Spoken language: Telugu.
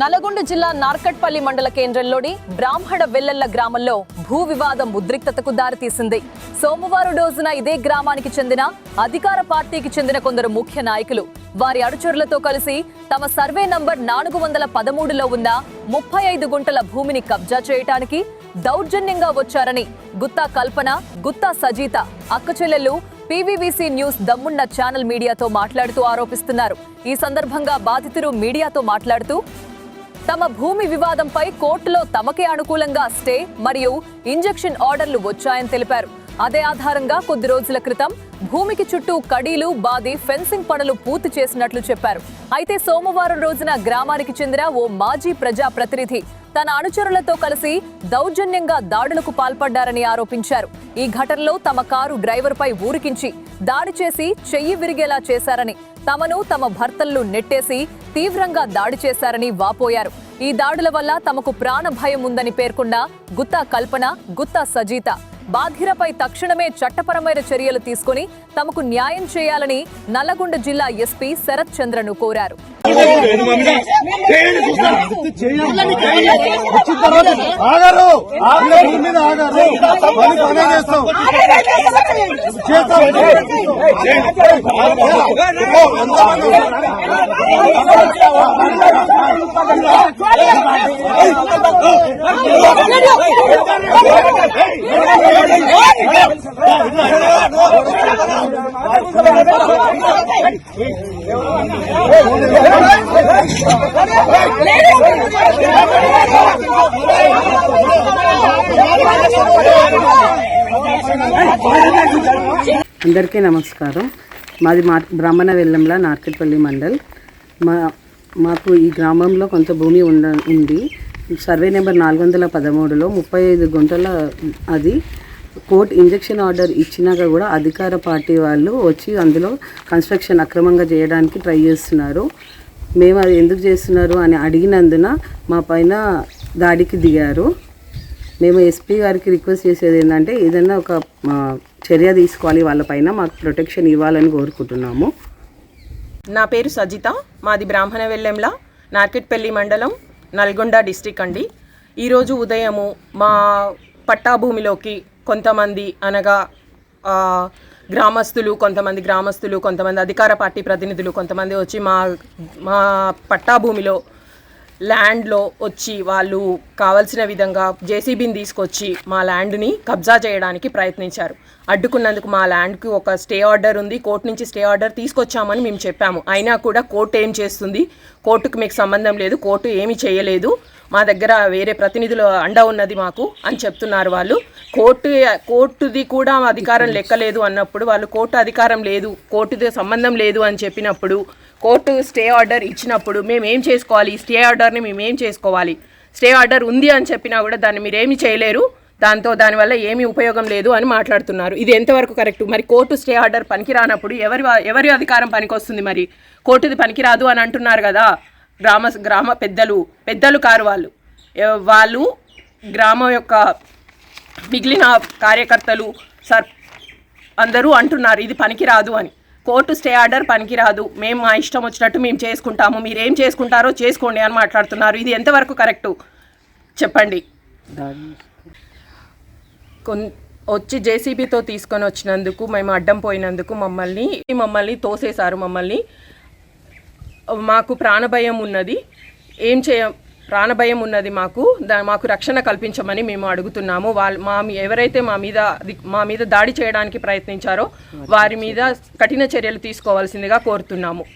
నల్గొండ జిల్లా నార్కట్పల్లి మండల కేంద్రంలోని బ్రాహ్మణ వెల్లెల్ల గ్రామంలో భూ వివాదం ఉద్రిక్తతకు దారితీసింది. సోమవారం రోజున ఇదే గ్రామానికి చెందిన అధికార పార్టీకి చెందిన కొందరు ముఖ్య నాయకులు. వారి అడుచరులతో కలిసి తమ సర్వే నంబర్ నాలుగు వందల పదమూడులో ఉన్న ముప్పై ఐదు గుంటల భూమిని కబ్జా చేయటానికి దౌర్జన్యంగా వచ్చారని గుత్తా కల్పన గుత్తా సజీత అక్కచెల్లెలు పీవీవీసీ న్యూస్ దమ్మున్న ఛానల్ మీడియాతో మాట్లాడుతూ ఆరోపిస్తున్నారు. ఈ సందర్భంగా బాధితులు మీడియాతో మాట్లాడుతూ తమ భూమి వివాదంపై కోర్టులో తమకే అనుకూలంగా స్టే మరియు ఇంజెక్షన్ ఆర్డర్లు వచ్చాయని తెలిపారు. అదే ఆధారంగా కొద్ది రోజుల క్రితం భూమికి చుట్టూ కడీలు బాది ఫెన్సింగ్ పనులు పూర్తి చేసినట్లు చెప్పారు. అయితే సోమవారం రోజున గ్రామానికి చెందిన ఓ మాజీ ప్రజా ప్రతినిధి తన అనుచరులతో కలిసి దౌర్జన్యంగా దాడులకు పాల్పడ్డారని ఆరోపించారు. ఈ ఘటనలో తమ కారు డ్రైవర్పై ఊరికించి దాడి చేసి చెయ్యి విరిగేలా చేశారని తమను తమ భర్తలను నెట్టేసి తీవ్రంగా దాడి చేశారని వాపోయారు. ఈ దాడుల వల్ల తమకు ప్రాణ భయం ఉందని పేర్కొన్న గుత్తా కల్పన గుత్తా సజీత. బాధిరపై తక్షణమే చట్టపరమైన చర్యలు తీసుకుని తమకు న్యాయం చేయాలని నల్లగొండ జిల్లా ఎస్పీ శరత్ చంద్రను కోరారు. అందరికీ నమస్కారం. మాది మా బ్రాహ్మణ వెల్లంల నార్కెట్పల్లి మండల్. మా మాకు ఈ గ్రామంలో కొంత భూమి ఉండ ఉంది. సర్వే నెంబర్ నాలుగు వందల పదమూడులో ముప్పై ఐదు గుంటల అది కోర్టు ఇంజక్షన్ ఆర్డర్ ఇచ్చినాక కూడా అధికార పార్టీ వాళ్ళు వచ్చి అందులో కన్స్ట్రక్షన్ అక్రమంగా చేయడానికి ట్రై చేస్తున్నారు. మేము అది ఎందుకు చేస్తున్నారు అని అడిగినందున మా పైన దాడికి దిగారు. మేము ఎస్పీ గారికి రిక్వెస్ట్ చేసేది ఏంటంటే ఏదైనా ఒక చర్య తీసుకోవాలి వాళ్ళపైన మాకు ప్రొటెక్షన్ ఇవ్వాలని కోరుకుంటున్నాము. నా పేరు సజిత మాది బ్రాహ్మణ వెల్లెంల నార్కెట్పల్లి మండలం నల్గొండ డిస్టిక్ అండి. ఈరోజు ఉదయము మా పట్టా భూమిలోకి కొంతమంది అనగా గ్రామస్తులు కొంతమంది గ్రామస్తులు కొంతమంది అధికార పార్టీ ప్రతినిధులు కొంతమంది వచ్చి మా మా పట్టాభూమిలో ల్యాండ్లో వచ్చి వాళ్ళు కావలసిన విధంగా జేసీబీని తీసుకొచ్చి మా ల్యాండ్ని కబ్జా చేయడానికి ప్రయత్నించారు. అడ్డుకున్నందుకు మా ల్యాండ్కి ఒక స్టే ఆర్డర్ ఉంది. కోర్టు నుంచి స్టే ఆర్డర్ తీసుకొచ్చామని మేము చెప్పాము. అయినా కూడా కోర్టు ఏం చేస్తుంది? కోర్టుకు మీకు సంబంధం లేదు. కోర్టు ఏమీ చేయలేదు. మా దగ్గర వేరే ప్రతినిధులు అండ ఉన్నది మాకు అని చెప్తున్నారు వాళ్ళు. కోర్టు కోర్టుది కూడా అధికారం లెక్కలేదు అన్నప్పుడు వాళ్ళు కోర్టు అధికారం లేదు కోర్టుది సంబంధం లేదు అని చెప్పినప్పుడు కోర్టు స్టే ఆర్డర్ ఇచ్చినప్పుడు మేము ఏం చేసుకోవాలి? స్టే ఆర్డర్ని మేము ఏం చేసుకోవాలి? స్టే ఆర్డర్ ఉంది అని చెప్పినా కూడా దాన్ని మీరేమి చేయలేరు. దాంతో దానివల్ల ఏమీ ఉపయోగం లేదు అని మాట్లాడుతున్నారు. ఇది ఎంతవరకు కరెక్ట్? మరి కోర్టు స్టే ఆర్డర్ పనికిరానప్పుడు ఎవరి ఎవరి అధికారం పనికొస్తుంది మరి? కోర్టుది పనికిరాదు అని అంటున్నారు కదా గ్రామ గ్రామ పెద్దలు పెద్దలు కారు వాళ్ళు. వాళ్ళు గ్రామం యొక్క మిగిలిన కార్యకర్తలు సర్ అందరూ అంటున్నారు ఇది పనికిరాదు అని. కోర్టు స్టే ఆర్డర్ పనికిరాదు. మేము మా ఇష్టం వచ్చినట్టు మేము చేసుకుంటాము. మీరు ఏం చేసుకుంటారో చేసుకోండి అని మాట్లాడుతున్నారు. ఇది ఎంతవరకు కరెక్టు? చెప్పండి. దాన్ని వచ్చి జేసీబీతో తీసుకొని వచ్చినందుకు మేము అడ్డం పోయినందుకు మమ్మల్ని మమ్మల్ని తోసేశారు మమ్మల్ని. మాకు ప్రాణభయం ఉన్నది. ఏం చేయ ప్రాణభయం ఉన్నది మాకు. దా మాకు రక్షణ కల్పించమని మేము అడుగుతున్నాము. వాళ్ళు మా మీ- ఎవరైతే మా మీద మా మీద దాడి చేయడానికి ప్రయత్నించారో వారి మీద కఠిన చర్యలు తీసుకోవాల్సిందిగా కోరుతున్నాము.